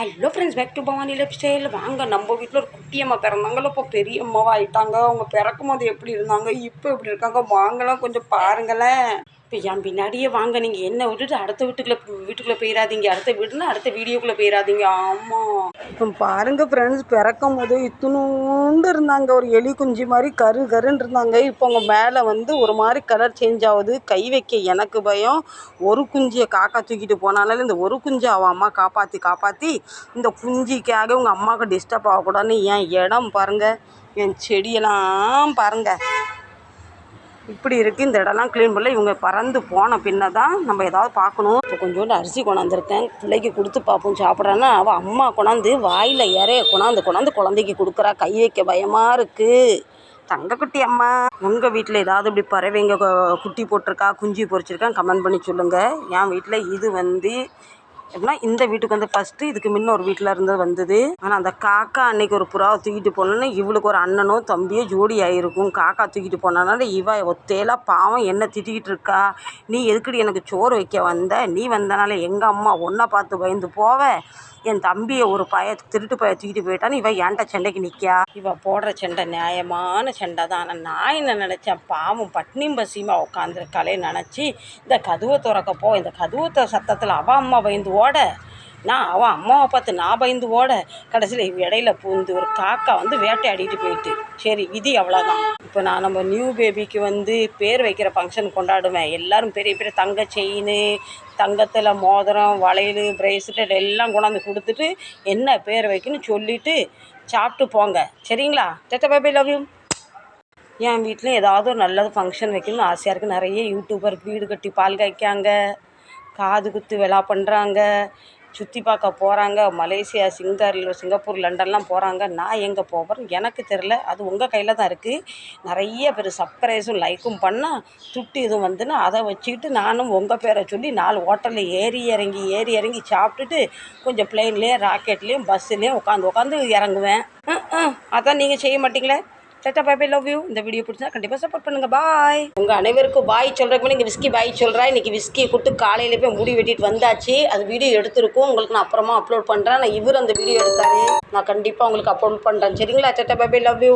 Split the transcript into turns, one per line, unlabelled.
Hello friends back to Bhavani lifestyle வாங்க நம்ம வீட்டில் ஒரு குட்டியம்மா பிறந்தாங்களோ இப்போ பெரிய அம்மாவா ஆயிட்டாங்க. அவங்க பிறக்கும் போது எப்படி இருந்தாங்க? இப்போ எப்படி இருக்காங்க? வாங்கலாம் கொஞ்சம் பாருங்களேன். இப்போ என் பின்னாடியே வாங்க. நீங்கள் என்ன விட்டுட்டு அடுத்த வீட்டுக்குள்ளே வீட்டுக்குள்ளே போயிடாதீங்க அடுத்த வீடுனா அடுத்த வீடியோக்குள்ளே போயிடாதீங்க ஆமாம் இப்போ ஃப்ரெண்ட்ஸ் பிறக்கும் போது இத்தினூண்டு இருந்தாங்க. ஒரு எலி குஞ்சு மாதிரி கரு கருன்னு இருந்தாங்க. இப்போ அவங்க மேலே வந்து ஒரு மாதிரி கலர் சேஞ்ச் ஆகுது. கை வைக்க எனக்கு பயம். ஒரு குஞ்சியை காக்கா தூக்கிட்டு போனாலும் இந்த ஒரு குஞ்சை அவன் அம்மா காப்பாற்றி காப்பாற்றி இந்த குஞ்சிக்காக உங்கள் அம்மாவுக்கு டிஸ்டர்ப் ஆகக்கூடாதுன்னு என் இடம் பாருங்கள் என் செடியெல்லாம் பாருங்கள் இப்படி இருக்குது இந்த இடம்லாம் க்ளீன் பண்ணல. இவங்க பறந்து போன பின்ன தான் நம்ம ஏதாவது பார்க்கணும். இப்போ கொஞ்சோண்டு அரிசி கொண்டாந்துருக்கேன். பிள்ளைக்கு கொடுத்து பார்ப்போம் சாப்பிட்றான்னா அவள் அம்மா கொண்டாந்து வாயில் இறைய கொண்டாந்து கொண்டாந்து குழந்தைக்கு கொடுக்குறா. கை வைக்க பயமாக இருக்குது தங்கக்குட்டி அம்மா உங்கள் வீட்டில் ஏதாவது இப்படி பறவைங்க குட்டி போட்டிருக்கா குஞ்சு பொறிச்சிருக்கான் கமெண்ட் பண்ணி சொல்லுங்கள் என் வீட்டில் இது வந்து எப்படின்னா இந்த வீட்டுக்கு வந்து ஃபஸ்ட்டு இதுக்கு முன்ன ஒரு வீட்டில் இருந்து வந்தது. ஆனால் அந்த காக்கா அன்னைக்கு ஒரு புறாவை தூக்கிட்டு போனோன்னா இவளுக்கு ஒரு அண்ணனோ தம்பியோ ஜோடி ஆகிருக்கும் காக்கா தூக்கிட்டு போனனால இவ ஒத்தையில பாவம் என்ன திட்டிக்கிட்டு இருக்கா. நீ எதுக்குடி எனக்கு சோறு வைக்க வந்த? நீ வந்தனால எங்கள் அம்மா ஒன்றை பார்த்து பயந்து போவ? என் தம்பியை ஒரு பய திருட்டு பய தூக்கிட்டு போயிட்டான்னு இவ ஏன்ட்ட சண்டைக்கு நிற்கா இவ போடுற சண்டை நியாயமான சண்டை தான். ஆனால் நான் என்ன நினச்சேன்? பாவம் பட்னியும் பசியுமா உட்காந்துருக்காளே நினச்சி இந்த கதுவை திறக்க போ இந்த கதுவை சத்தத்தில் அவ அம்மா பயந்து ஓட. நான் அவன் அம்மாவை பார்த்து நான் பயந்து ஓட. கடைசியில் இடையில பூந்து ஒரு காக்கா வந்து வேட்டையாடிட்டு போயிட்டு. சரி விதி அவ்வளோதான் இப்போ நான் நம்ம நியூ பேபிக்கு வந்து பேர் வைக்கிற ஃபங்க்ஷன் கொண்டாடுவேன். எல்லாரும் பெரிய பெரிய தங்க செயின் தங்கத்தில் மோதிரம் வளையல் பிரேஸ்லெட் எல்லாம் கொண்டாந்து கொடுத்துட்டு என்ன பேர் வைக்கணும்னு சொல்லிவிட்டு சாப்பிட்டு போங்க. சரிங்களா? டெட்ட பேபி லவ் யூ என் வீட்டில் ஏதாவது ஒரு நல்லது ஃபங்க்ஷன் வைக்கணும்னு ஆசையாக இருக்குது நிறைய யூடியூபர் வீடு கட்டி பால் காய்க்காங்க. காது குத்து விழா பண்ணுறாங்க சுற்றி பார்க்க போகிறாங்க மலேசியா சிங்கர் சிங்கப்பூர் லண்டன்லாம் போகிறாங்க நான் எங்கே போகிறேன் எனக்கு தெரில அது உங்கள் கையில் தான் இருக்குது நிறைய பேர் சர்ப்ரைஸும் லைக்கும் பண்ணால் துட்டு இதுவும் வந்துன்னா அதை வச்சுக்கிட்டு நானும் உங்கள் பேரை சொல்லி நாலு ஹோட்டலில் ஏறி இறங்கி ஏறி இறங்கி சாப்பிட்டுட்டு கொஞ்சம் பிளெயின்லேயும் ராக்கெட்லேயும் பஸ்ஸுலேயும் உட்காந்து உட்காந்து இறங்குவேன். அதான் நீங்கள் செய்ய மாட்டிங்களே? Tata bye bye love you இந்த வீடியோ பிடிச்சா கண்டிப்பாக சப்போர்ட் பண்ணுங்க. பாய் உங்கள் அனைவருக்கும் பாய் சொல்கிறதுக்கு முன்னாடி இங்கே விஸ்கி பாய் சொல்கிறேன் இன்றைக்கி விஸ்கி கொடுத்து காலையில் போய் முடி வெட்டிட்டு வந்தாச்சு. அது வீடியோ எடுத்திருக்கும். உங்களுக்கு நான் அப்புறமா அப்லோட் பண்ணுறேன் நான் இவர் அந்த வீடியோ எடுத்தாரு. நான் கண்டிப்பாக உங்களுக்கு அப்லோட் பண்ணுறேன் சரிங்களா? Tata bye bye love you